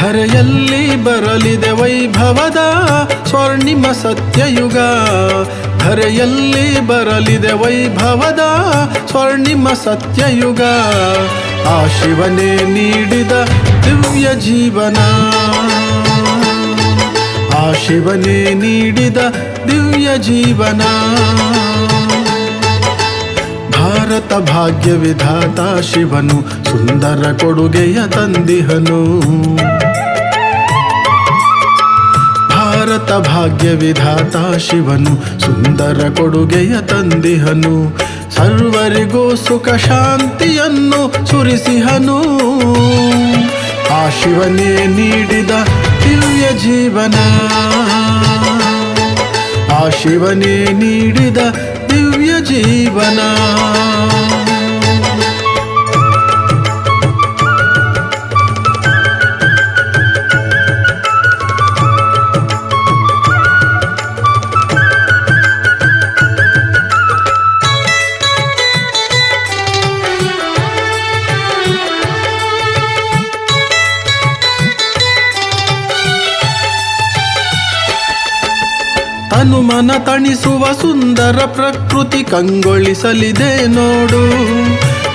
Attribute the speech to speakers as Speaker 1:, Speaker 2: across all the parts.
Speaker 1: ಧರೆಯಲ್ಲಿ ಬರಲಿದೆ ವೈಭವದ ಸ್ವರ್ಣಿಮ ಸತ್ಯಯುಗ. ಧರೆಯಲ್ಲಿ ಬರಲಿದೆ ವೈಭವದ ಸ್ವರ್ಣಿಮ ಸತ್ಯಯುಗ. ಆ ಶಿವನೇ ನೀಡಿದ ದಿವ್ಯ ಜೀವನ. ಆ ಶಿವನೇ ನೀಡಿದ ದಿವ್ಯ ಜೀವನ. ಭಾರತ ಭಾಗ್ಯ ವಿಧಾತ ಶಿವನು, ಸುಂದರ ಕೊಡುಗೆಯ ತಂದಿಹನು. ಭಾಗ್ಯ ವಿಧಾತ ಶಿವನು, ಸುಂದರ ಕೊಡುಗೆಯ ತಂದಿಹನು. ಸರ್ವರಿಗೂ ಸುಖ ಶಾಂತಿಯನ್ನು ಸುರಿಸಿಹನು. ಆ ಶಿವನೇ ನೀಡಿದ ದಿವ್ಯ ಜೀವನ. ಆ ಶಿವನೇ ನೀಡಿದ ದಿವ್ಯ ಜೀವನ. ತನುಮನ ತಣಿಸುವ ಸುಂದರ ಪ್ರಕೃತಿ ಕಂಗೊಳಿಸಲಿದೆ ನೋಡು.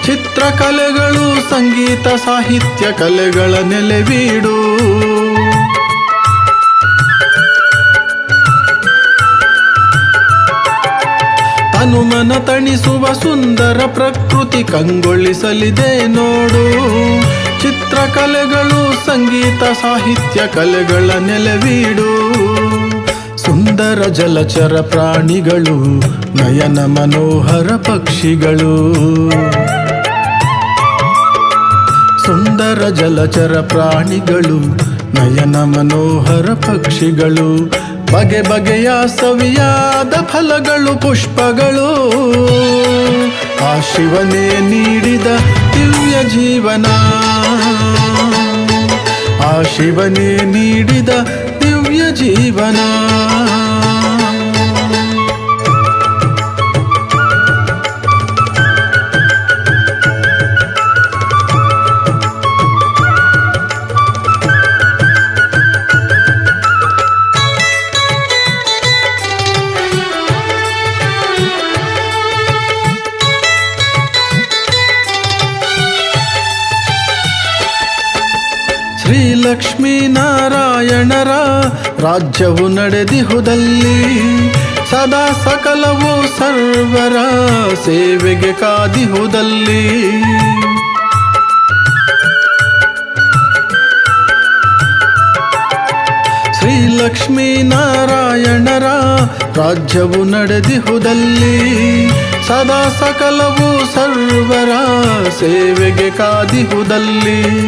Speaker 1: ಚಿತ್ರಕಲೆಗಳು, ಸಂಗೀತ, ಸಾಹಿತ್ಯ ಕಲೆಗಳ ನೆಲೆವೀಡು ಹನುಮನ ತಣಿಸುವ ಸುಂದರ ಪ್ರಕೃತಿ ಕಂಗೊಳಿಸಲಿದೆ ನೋಡು. ಚಿತ್ರಕಲೆಗಳು, ಸಂಗೀತ, ಸಾಹಿತ್ಯ ಕಲೆಗಳ ನೆಲೆವೀಡು ಸುಂದರ ಜಲಚರ ಪ್ರಾಣಿಗಳು, ನಯನ ಮನೋಹರ ಪಕ್ಷಿಗಳು. ಸುಂದರ ಜಲಚರ ಪ್ರಾಣಿಗಳು, ನಯನ ಮನೋಹರ ಪಕ್ಷಿಗಳು. ಬಗೆ ಬಗೆಯ ಸವಿಯಾದ ಫಲಗಳು, ಪುಷ್ಪಗಳು. ಆ ಶಿವನೇ ನೀಡಿದ ದಿವ್ಯ ಜೀವನ. ಆ ಶಿವನೇ ನೀಡಿದ ದಿವ್ಯ ಜೀವನ. ಶ್ರೀ ಲಕ್ಷ್ಮೀ ನಾರಾಯಣರ ರಾಜ್ಯವು ನಡೆದಿಹುದಲ್ಲಿ, ಸದಾ ಸಕಲವು ಸರ್ವರ ಸೇವೆಗೆ ಕಾದಿಹುದಲ್ಲಿ. ಶ್ರೀ ಲಕ್ಷ್ಮೀ ನಾರಾಯಣರ ರಾಜ್ಯವು ನಡೆದಿಹುದಲ್ಲಿ, ಸದಾ ಸಕಲವು ಸರ್ವರ ಸೇವೆಗೆ ಕಾದಿಹುದಲ್ಲಿ.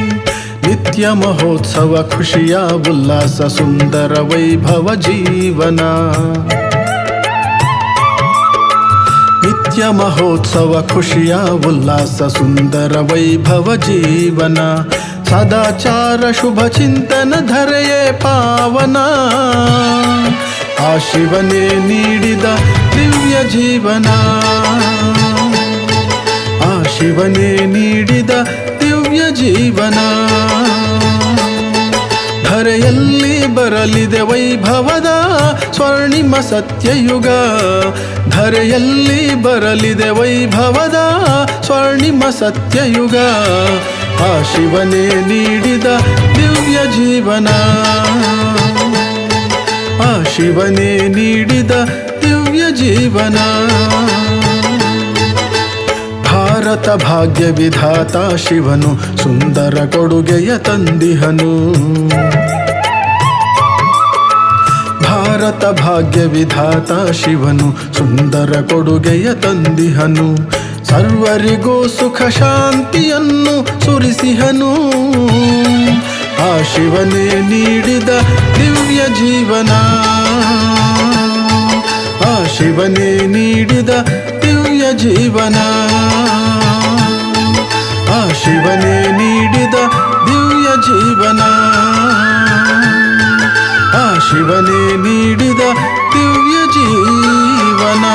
Speaker 1: ನಿತ್ಯ ಮಹೋತ್ಸವ ಖುಷಿಯ ಉಲ್ಲಾಸ ಸುಂದರ ವೈಭವ ಜೀವನ ನಿತ್ಯ ಮಹೋತ್ಸವ ಖುಷಿಯ ಉಲ್ಲಾಸ ಸುಂದರ ವೈಭವ ಜೀವನ ಸದಾಚಾರ ಶುಭ ಚಿಂತನ ಧರೆಯೇ ಪಾವನ ಆ ಶಿವನೇ ನೀಡಿದ ದಿವ್ಯ ಜೀವನ ಆ ಶಿವನೇ ನೀಡಿದ ದಿವ್ಯ ಜೀವನ. ಧರೆಯಲ್ಲಿ ಬರಲಿದೆ ವೈಭವದ ಸ್ವರ್ಣಿಮ ಸತ್ಯಯುಗ. ಧರೆಯಲ್ಲಿ ಬರಲಿದೆ ವೈಭವದ ಸ್ವರ್ಣಿಮ ಸತ್ಯಯುಗ. ಆ ಶಿವನೇ ನೀಡಿದ ದಿವ್ಯ ಜೀವನ. ಆ ಶಿವನೇ ನೀಡಿದ ದಿವ್ಯ ಜೀವನ. ಭಾರತ ಭಾಗ್ಯ ವಿಧಾತ ಶಿವನು, ಸುಂದರ ಕೊಡುಗೆಯ ತಂದಿಹನು. ಭಾರತ ಭಾಗ್ಯ ವಿಧಾತ ಶಿವನು, ಸುಂದರ ಕೊಡುಗೆಯ ತಂದಿಹನು. ಸರ್ವರಿಗೂ ಸುಖ ಶಾಂತಿಯನ್ನು ಸುರಿಸಿಹನು. ಆ ಶಿವನೇ ನೀಡಿದ ದಿವ್ಯ ಜೀವನ. ಆ ಶಿವನೇ ನೀಡಿದ ದಿವ್ಯ ಜೀವನ. ಶಿವನೇ ನೀಡಿದ ದಿವ್ಯ ಜೀವನ. ಆ ಶಿವನೇ ನೀಡಿದ ದಿವ್ಯ ಜೀವನ.